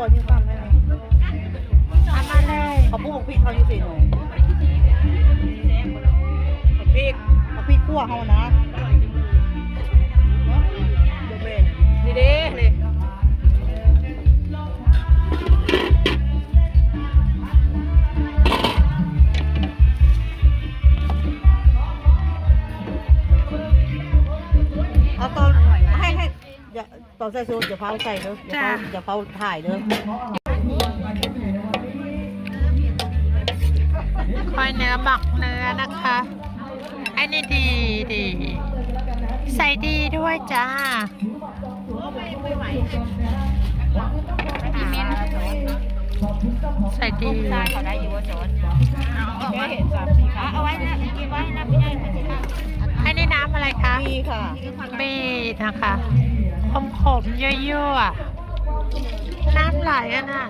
คั่วที่ฟังได้ไหมทำมาเลยเขาพูดของพี่เขาอยู่สิหนูพริกเอาพี่กลัวเขานะ ตอนใส่ซูอย่าเผาใส่เด้ออย่าเผาอย่าเผาถ่ายเด้อคอยเนื้อบักเนื้อนะคะไอ้นี่ดีดี ใส่ดีด้วยจ้าใส่ดีเขาได้อยู่ว่าสอนเอาไว้สามสี่ขาเอาไว้นะกินไว้นะพี่ใหญ่ไม่ใช่ค่ะไอ้นี่น้ำอะไรคะมีค่ะบีนะคะ ขมขมๆยั่วๆน้ำไหลอะน่ะ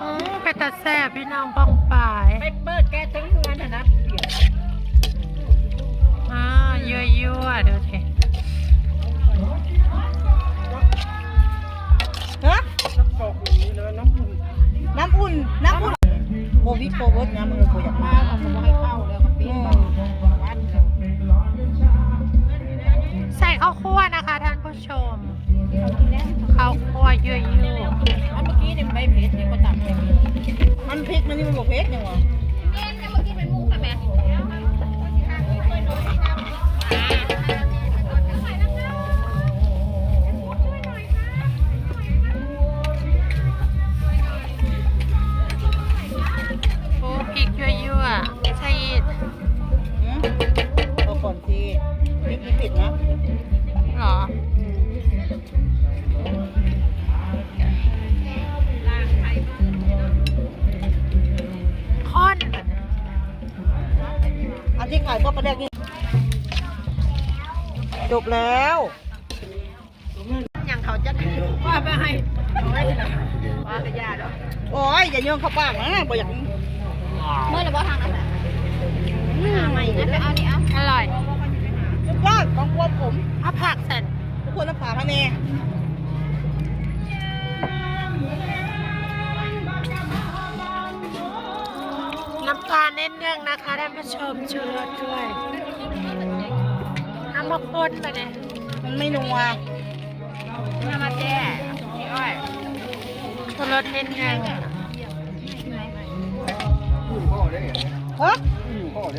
อืมเป็นตาแซ่บพี่น้องป้องปายไปเปิดแก๊สทั้งงานนะอ่ายั่วๆดูสิฮะน้ำอุ่น น้ำอุ่นโควิดโควิดน้ำมันเลยโคอยากมา ข้าวคั่วยั่วอันเมื่อกี้เนี่ยใบเผ็ดเนี่ยก็ตับไปมันพริกมันนี่มันบอกเผ็ดยังวะๆ อันที่ขายก็ประเด็กนี่จบแล้วอย่างเขาจะว่าไปให้เอาไว้ที่ไหนว่ากระยาดอกโอ้ยอย่าโยงเข้าปากนะบ่อยากเมื่อไรบ่ทางนั้นอะไม่งั้นเอานี่เอาอร่อยสุดยอดของควบผมเอาผักเสร็จทุกคนน้ำปลาพะเน น้ำปลาเน้นเนื่องนะคะท่านผู้ชมชูรสด้วยเอามาคนไปเนี่ยมันไม่นัวน้ำมาแจ้พี่อ้อยชูรสเน้นเนื่องฮะ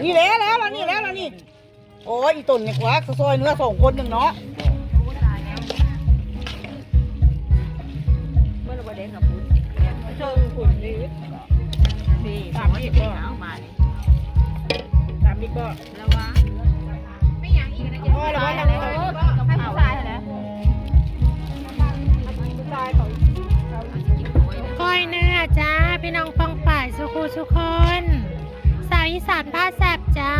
นี่แล้วแล้วแล้วนี่แล้วแล้วนี่โอ้ยอีตุ่นเนี่ยกว่าซอยเนื้อสองคนหนึ่งเนาะเมื่อไรบ่เด็กกับพุ้นเชิงขุนดีีก็เอามาตามนี้ก็แล้ววะไม่อย่างอีกนะพ่อแล้ววะแล้วให้ผู้ชายแล้วผู้ชายเขาก้อยเนื้อจ้าพี่น้องปองป่ายสุคูสุกคนสาวอีสานผ้าแสบจ้า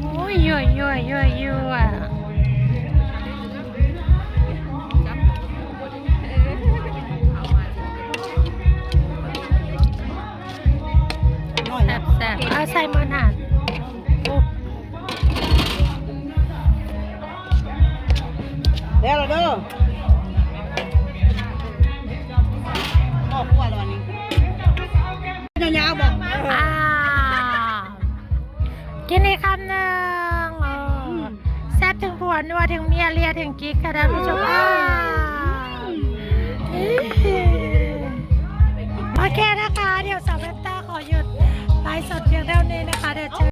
โอ้ยยั่วยั่วยั่วยั่วน้ แสบเอาใส่มือหนานอุ๊บแล้วเราเด้อออกขั้วแล้วอันนี้ยาวๆบอกอ่ากินอีกคำหนึ่งเออแซ่บถึงผัวนัวถึงเมียเลียถึงกิ๊กค่ะท่านผู้ชมอ่าโอเคนะคะ เดี๋ยวสาวเวนต้าขอหยุดไล ฟ์สดเพียงเท่านี้นะคะเดี๋ยวเจอ